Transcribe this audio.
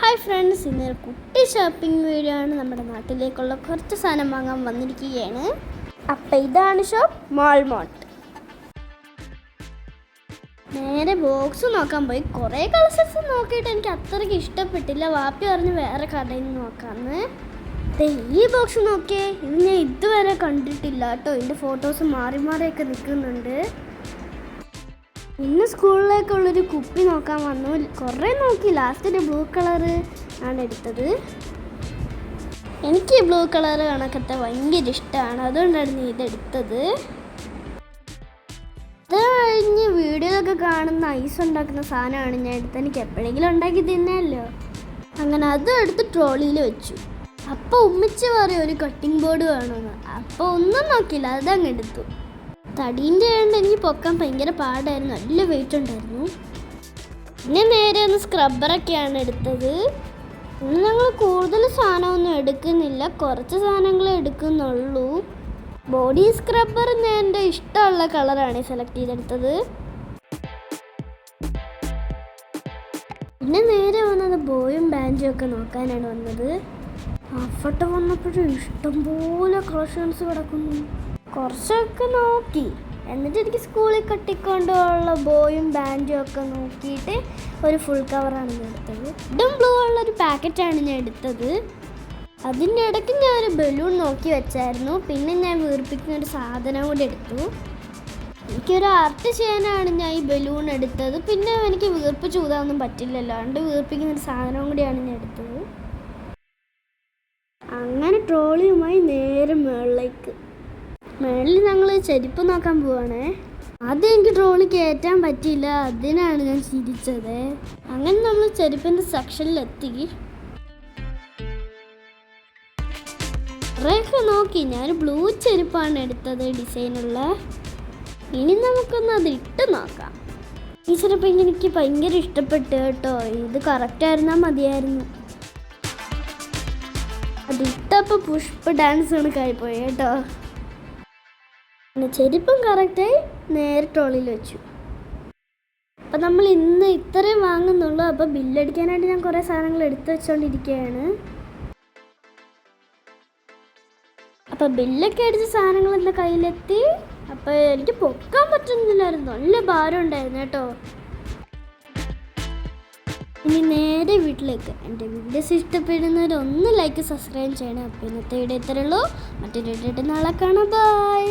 Hi friends ഇന്നൊരു കുട്ടി shopping video ആണ് നമ്മുടെ നാട്ടിലേക്കുള്ള കുറച്ച് സാധനം വാങ്ങാൻ വന്നിരിക്കുകയാണ്. അപ്പം ഇതാണ് ഷോപ്പ് മാൾമോട്ട് നേരെ ബോക്സ് നോക്കാൻ പോയി. കുറേ കളക്ഷൻസ് നോക്കിയിട്ട് എനിക്ക് അത്രയ്ക്ക് ഇഷ്ടപ്പെട്ടില്ല. വാപ്പി പറഞ്ഞ് വേറെ കടയിൽ നിന്ന് നോക്കാമെന്ന് ഈ ബോക്സ് നോക്കിയേ. ഇത് ഞാൻ ഇതുവരെ കണ്ടിട്ടില്ല കേട്ടോ. ഇതിന്റെ ഫോട്ടോസ് മാറി മാറിയൊക്കെ നിൽക്കുന്നുണ്ട്. ഇന്ന് സ്കൂളിലേക്കുള്ളൊരു കുപ്പി നോക്കാൻ വന്നു. കുറേ നോക്കി. ലാസ്റ്റ് ബ്ലൂ കളറ് ആണ് എടുത്തത്. എനിക്ക് ബ്ലൂ കളർ കണക്കത്തെ ഭയങ്കര ഇഷ്ടമാണ്. അതുകൊണ്ടായിരുന്നു ഇതെടുത്തത് അത് കഴിഞ്ഞ് വീഡിയോയിലൊക്കെ കാണുന്ന ഐസ് ഉണ്ടാക്കുന്ന സാധനമാണ് ഞാൻ എടുത്തത്. എനിക്ക് എപ്പോഴെങ്കിലും ഉണ്ടാക്കി തിന്നല്ലോ. അങ്ങനെ അതും എടുത്ത് ട്രോളിയിൽ വെച്ചു. അപ്പോൾ ഉമ്മിച്ച് പറയും ഒരു കട്ടിംഗ് ബോർഡ് വേണമെന്ന് അപ്പോൾ ഒന്നും നോക്കിയില്ല. അതങ്ങ് എടുത്തു. തടീന്റെ ആയതുകൊണ്ട് എനിക്ക് പൊക്കാൻ ഭയങ്കര പാടായിരുന്നു. നല്ല വെയിറ്റ് ഉണ്ടായിരുന്നു. പിന്നെ നേരെ ഒന്ന് സ്ക്രബ്ബറൊക്കെയാണ് എടുത്തത്. ഇന്ന് ഞങ്ങൾ കൂടുതൽ സാധനമൊന്നും എടുക്കുന്നില്ല. കുറച്ച് സാധനങ്ങൾ എടുക്കുന്നുള്ളൂ. ബോഡി സ്ക്രബ്ബർ ഞാൻ എന്റെ ഇഷ്ടമുള്ള കളറാണ് സെലക്ട് ചെയ്തെടുത്തത്. പിന്നെ നേരെ വന്നത് ബോയും ബാൻഡും ഒക്കെ നോക്കാനാണ് വന്നത്. അഫട്ട് വന്നപ്പോഴും ഇഷ്ടംപോലെ കളക്ഷൻസ് കിടക്കുന്നു. കുറച്ചൊക്കെ നോക്കി. എന്നിട്ട് എനിക്ക് സ്കൂളിൽ കെട്ടിക്കൊണ്ടുള്ള ബോയും ബാൻഡും ഒക്കെ നോക്കിയിട്ട് ഒരു ഫുൾ കവറാണ് ഞാൻ എടുത്തത്. ഇതും ബ്ലൂ ഉള്ള ഒരു പാക്കറ്റാണ് ഞാൻ എടുത്തത്. അതിന്റെ ഇടയ്ക്ക് ഞാൻ ഒരു ബലൂൺ നോക്കി വെച്ചായിരുന്നു. പിന്നെ ഞാൻ വീർപ്പിക്കുന്ന ഒരു സാധനം കൂടി എടുത്തു. എനിക്കൊരു ആർട്ട് ചെയ്യാനാണ് ഞാൻ ഈ ബലൂൺ എടുത്തത്. പിന്നെ എനിക്ക് വീർപ്പ് ചൂതാനൊന്നും പറ്റില്ലല്ലോ. അതുകൊണ്ട് വീർപ്പിക്കുന്ന ഒരു സാധനം കൂടിയാണ് ഞാൻ എടുത്തത്. അങ്ങനെ ട്രോളിയുമായി നേരെ മുകളിലേക്ക്. മേളിൽ ഞങ്ങൾ ചെരുപ്പ് നോക്കാൻ പോവാണേ. ആദ്യം എനിക്ക് ട്രോളി കയറ്റാൻ പറ്റിയില്ല. അതിനാണ് ഞാൻ ചിരിച്ചത്. അങ്ങനെ നമ്മൾ ചെരുപ്പിന്റെ സെക്ഷനിലെത്തി കുറേയൊക്കെ നോക്കി. ഞാൻ ബ്ലൂ ചെരുപ്പാണ് എടുത്തത് ഡിസൈനുള്ള. ഇനി നമുക്കൊന്ന് അത് ഇട്ട് നോക്കാം. ഈ ചെരുപ്പ് എനിക്ക് ഭയങ്കര ഇഷ്ടപ്പെട്ടു കേട്ടോ. ഇത് കറക്റ്റ് ആയിരുന്നാൽ മതിയായിരുന്നു. അത് ഇട്ടപ്പോൾ പുഷ്പ ഡാൻസ് കണക്കായി പോയി കേട്ടോ. പിന്നെ ചെരുപ്പും കറക്റ്റായി നേരെ ട്രോളിയിൽ വെച്ചു. അപ്പം നമ്മൾ ഇന്ന് ഇത്രയും വാങ്ങുന്നുള്ളൂ. അപ്പോൾ ബില്ലടിക്കാനായിട്ട് ഞാൻ കുറേ സാധനങ്ങൾ എടുത്തു വെച്ചുകൊണ്ടിരിക്കുകയാണ് അപ്പോൾ ബില്ലൊക്കെ അടിച്ച സാധനങ്ങൾ എന്റെ കയ്യിലെത്തി. അപ്പോൾ എനിക്ക് പൊക്കാൻ പറ്റുന്നില്ലായിരുന്നു. നല്ല ഭാരം ഉണ്ടായിരുന്നു കേട്ടോ. ഇനി നേരെ വീട്ടിലേക്ക്. എന്റെ വീഡിയോസ് ഇഷ്ടപ്പെടുന്നവർ ഒന്ന് ലൈക്ക് സബ്സ്ക്രൈബ് ചെയ്യണം. അപ്പോൾ ഇന്നത്തെ വീഡിയോ ഇത്രയുള്ളൂ മറ്റൊരു വീഡിയോ നാളെ കാണാം. ബൈ